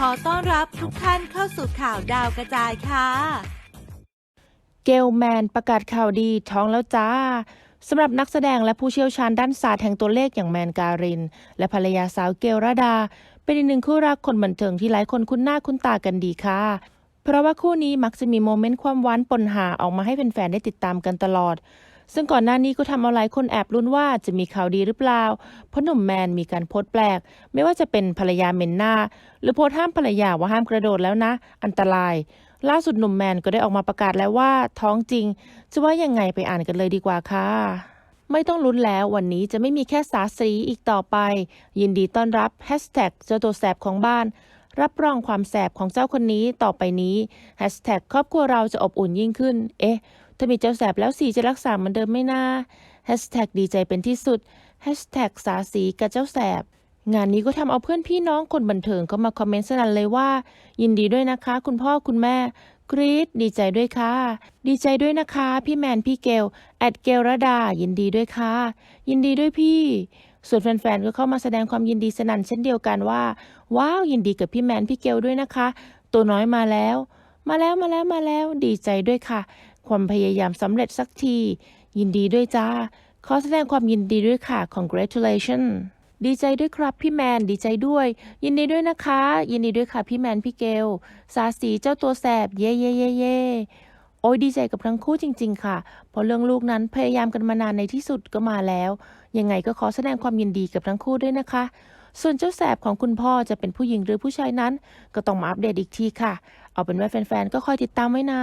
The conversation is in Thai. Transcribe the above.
ขอต้อนรับทุกท่านเข้าสู่ข่าวดาวกระจายค่ะ เกลแมนประกาศข่าวดีท้องแล้วจ้าสำหรับนักแสดงและผู้เชี่ยวชาญด้านศาสตร์แห่งตัวเลขอย่างแมนการิน และภรรยาสาวเกลระดา เป็นอีกหนึ่งคู่รักคนบันเทิงที่หลายคนคุ้นหน้าคุ้นตากันดีค่ะ เพราะว่าคู่นี้มักจะมีโมเมนต์ความหวานปนหาออกมาให้แฟนๆได้ติดตามกันตลอด ซึ่งก่อนหน้านี้ก็ทำเอาหลายคนแอบลุ้นว่าจะมีข่าวดีหรือเปล่า เพราะหนุ่มแมนมีการโพสต์แปลก ไม่ว่าจะเป็นภรรยาเมนหน้าหรือโพสต์ห้ามภรรยาว่าห้ามกระโดดแล้วนะ อันตราย ล่าสุดหนุ่มแมนก็ได้ออกมาประกาศแล้วว่าท้องจริง จะว่ายังไงไปอ่านกันเลยดีกว่าค่ะไม่ต้องลุ้นแล้ววันนี้จะไม่มีแค่สาสีอีกต่อไป ยินดีต้อนรับแฮชแท็กเจ้าตัวแสบของบ้าน รับรองความแสบของเจ้าคนนี้ต่อไปนี้แฮชแท็กครอบครัวเราจะอบอุ่นยิ่งขึ้น เอ๊ะ ถ้ามีเจ้าแสบแล้วสีจะรักษาเหมือนเดิมไม่นาแฮชแท็กดีใจเป็นที่สุดแฮชแท็กสาสีกับเจ้าแสบงานนี้ก็ทำเอาเพื่อนพี่น้องคนบันเทิงก็มาคอมเมนต์สนั่นเลยว่า ยินดีด้วยนะคะ คุณพ่อคุณแม่ กรี๊ดดีใจด้วยค่ะ ดีใจด้วยนะคะ พี่แมนพี่เกลแอดเกลระดา ยินดีด้วยค่ะ ยินดีด้วยพี่ ส่วนแฟนๆก็เข้ามาแสดงความยินดีสนั่นเช่นเดียวกันว่า ว้าวยินดีกับพี่แมนพี่เกลด้วยนะคะ ตัวน้อยมาแล้ว มาแล้วมาแล้วมาแล้ว ดีใจด้วยค่ะ ความพยายามสำเร็จสักที ยินดีด้วยจ้า ขอแสดงความยินดีด้วยค่ะ congratulations ดีใจด้วยครับพี่แมน ดีใจด้วย ยินดีด้วยนะคะ ยินดีด้วยค่ะพี่แมนพี่เกล สาสีเจ้าตัวแสบ เย่เย่เย่เย่โอ้ยดีใจกับทั้งคู่จริง ๆ ค่ะเพราะเรื่องลูกนั้นพยายามกันมานานในที่สุดก็มาแล้ว ยังไงก็ขอแสดงความยินดีกับทั้งคู่ด้วยนะคะ ส่วนเจ้าแสบของคุณพ่อจะเป็นผู้หญิงหรือผู้ชายนั้น ก็ต้องมาอัปเดตอีกทีค่ะ เอาเป็นว่าแฟนๆก็คอยติดตามไว้นะ